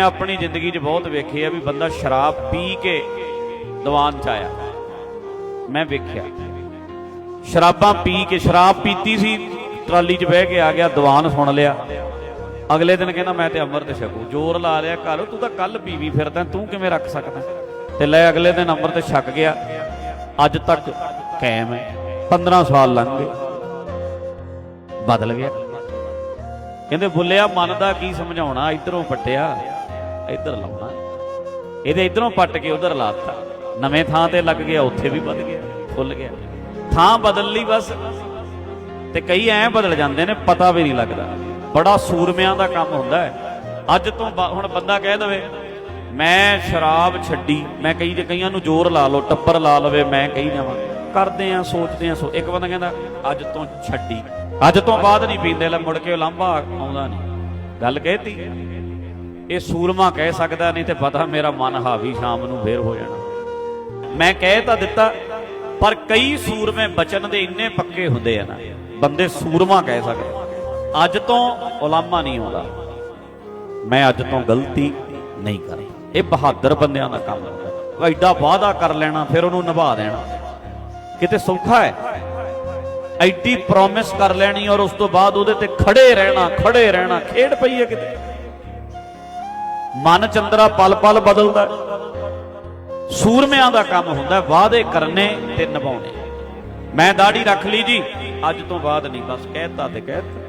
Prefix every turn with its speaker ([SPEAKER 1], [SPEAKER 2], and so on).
[SPEAKER 1] ਮੈਂ ਆਪਣੀ ਜ਼ਿੰਦਗੀ 'ਚ ਬਹੁਤ ਵੇਖੇ ਆ ਵੀ ਬੰਦਾ ਸ਼ਰਾਬ ਪੀ ਕੇ ਦੀਵਾਨ 'ਚ ਆਇਆ। ਮੈਂ ਵੇਖਿਆ। ਸ਼ਰਾਬਾਂ ਪੀ ਕੇ, ਸ਼ਰਾਬ ਪੀਤੀ ਸੀ, ਟਰਾਲੀ 'ਚ ਬਹਿ ਕੇ ਆ ਗਿਆ, ਦੀਵਾਨ ਸੁਣ ਲਿਆ। ਅਗਲੇ ਦਿਨ ਕਹਿੰਦਾ, ਮੈਂ ਤੇ ਅੰਮ੍ਰਿਤ ਛਕੂ। ਜ਼ੋਰ ਲਾ ਲਿਆ, ਘਰ, ਤੂੰ ਤਾਂ ਕੱਲ ਪੀਵੀ ਫਿਰਦਾ, ਤੂੰ ਕਿਵੇਂ ਰੱਖ ਸਕਦਾ? ਤੇ ਲੈ ਅਗਲੇ ਦਿਨ ਅੰਮ੍ਰਿਤ ਛਕ ਗਿਆ। ਅੱਜ ਤੱਕ ਕਾਇਮ ਹੈ। 15 ਸਾਲ ਲੰਘ ਗਏ। ਬਦਲ ਗਿਆ। ਕਹਿੰਦੇ, ਬੁੱਲਿਆ, ਮਨ ਦਾ ਕੀ ਸਮਝਾਉਣਾ? ਇਧਰੋਂ ਪੱਟਿਆ। ਇੱਧਰ ਲਾਉਣਾ। ਇਹਦੇ ਇਧਰੋਂ ਪੱਟ ਕੇ ਉਧਰ ਲਾਤਾ ਨਵੇਂ ਥਾਂ ਤੇ ਲੱਗ ਗਿਆ, ਉੱਥੇ ਵੀ ਵੱਧ ਗਿਆ ਫੁੱਲ ਗਿਆ। ਥਾਂ ਬਦਲ ਲਈ ਬਸ। ਤੇ ਕਈ ਐ ਬਦਲ ਜਾਂਦੇ ਨੇ, ਪਤਾ ਵੀ ਨਹੀਂ ਲੱਗਦਾ। ਬੜਾ ਸੂਰਮਿਆਂ ਦਾ ਕੰਮ ਹੁੰਦਾ ਹੈ। ਅੱਜ ਤੋਂ ਹੁਣ ਬੰਦਾ ਕਹਿ ਦਵੇ, ਮੈਂ ਸ਼ਰਾਬ ਛੱਡੀ, ਮੈਂ ਕਈ ਜੇ ਕਈਆਂ ਨੂੰ ਜ਼ੋਰ ਲਾ ਲਓ, ਟੱਪਰ ਲਾ ਲਵੇ, ਮੈਂ ਕਹੀ ਜਾਵਾਂ। ਕਰਦੇ ਆ, ਸੋਚਦੇ ਆ, ਸੋ, ਇੱਕ ਬੰਦਾ ਕਹਿੰਦਾ, ਅੱਜ ਤੋਂ ਛੱਡੀ। ਅੱਜ ਤੋਂ ਬਾਅਦ ਨਹੀਂ ਪੀਂਦੇ ਲੈ, ਮੁੜ ਕੇ ਲਾਂਭਾ ਆਉਂਦਾ ਨਹੀਂ। ਗੱਲ ਕਹਿਤੀ ਇਹ ਸੂਰਮਾ ਕਹਿ ਸਕਦਾ, ਨਹੀਂ ਤੇ ਪਤਾ ਮੇਰਾ ਮਨ ਹਾਵੀ ਸ਼ਾਮ ਨੂੰ ਫੇਰ ਹੋ ਜਾਣਾ। ਮੈਂ ਕਹਿ ਤਾਂ ਦਿੱਤਾ, ਪਰ ਕਈ ਸੂਰਮੇ ਬਚਨ ਦੇ ਇੰਨੇ ਪੱਕੇ ਹੁੰਦੇ ਆ ਨਾ, ਬੰਦੇ ਸੂਰਮਾ ਕਹਿ ਸਕਦੇ ਅੱਜ ਤੋਂ ਉਲਾਮਾ ਨਹੀਂ ਆਉਂਦਾ। ਮੈਂ ਅੱਜ ਤੋਂ ਗਲਤੀ ਨਹੀਂ ਕਰੀ। ਇਹ ਬਹਾਦਰ ਬੰਦਿਆਂ ਦਾ ਕੰਮ ਹੁੰਦਾ ਐਡਾ ਵਾਅਦਾ ਕਰ ਲੈਣਾ, ਫਿਰ ਉਹਨੂੰ ਨਿਭਾ ਦੇਣਾ। ਕਿਤੇ ਸੌਖਾ ਹੈ? ਐਡੀ ਪ੍ਰੋਮਿਸ ਕਰ ਲੈਣੀ ਔਰ ਉਸ ਤੋਂ ਬਾਅਦ ਉਹਦੇ ਤੇ ਖੜੇ ਰਹਿਣਾ ਖੜੇ ਰਹਿਣਾ, ਖੇਡ ਪਈ ਹੈ ਕਿਤੇ? ਮਨ ਚੰਦਰਾ ਪਲ ਪਲ ਬਦਲਦਾ ਸੂਰਮਿਆਂ ਦਾ ਕੰਮ ਹੁੰਦਾ ਵਾਅਦੇ ਕਰਨੇ ਤੇ ਨਿਭਾਉਣੇ। ਮੈਂ ਦਾੜੀ ਰੱਖ ਲਈ ਜੀ, ਅੱਜ ਤੋਂ ਬਾਅਦ ਨਹੀਂ, ਬਸ ਕਹਿਤਾ ਤੇ ਕਹਿਤਾ।